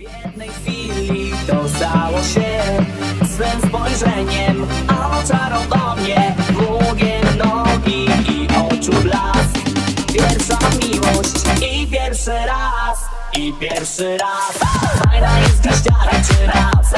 W jednej chwili dostało się swym spojrzeniem Oczarował mnie długie nogi i oczu blask. Pierwsza miłość i pierwszy raz i pierwszy raz. Fajna jest gwiaździara czy raz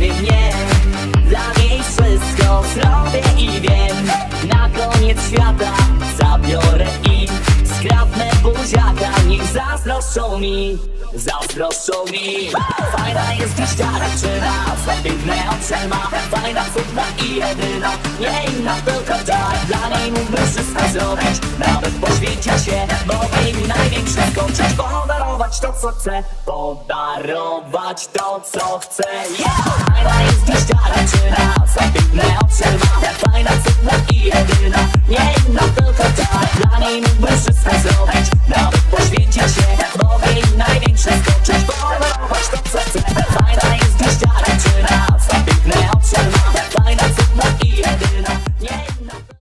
nie nie. Dla niej wszystko zrobię i wiem. Na koniec świata zabiorę i Skrapnę buziaka, niech zazdroszczą mi Zazdroszczą mi. Fajna jest gwiaździara czy raz Piękne oczy ma Fajna, cudna i jedyna Nie inna, tylko ta Dla niej mógłbym wszystko zrobić Nawet poświęcić się Bo w jej największy skończyć darować to co chcę. Podarować to co chcę. Yeah! Fajna jest dziś dziaraczyna Zabitne obserwane Fajna, cudna i jedyna Nie inna tylko ta. Dla niej mógłbym wszystko zrobić no, Nawet poświęcić się.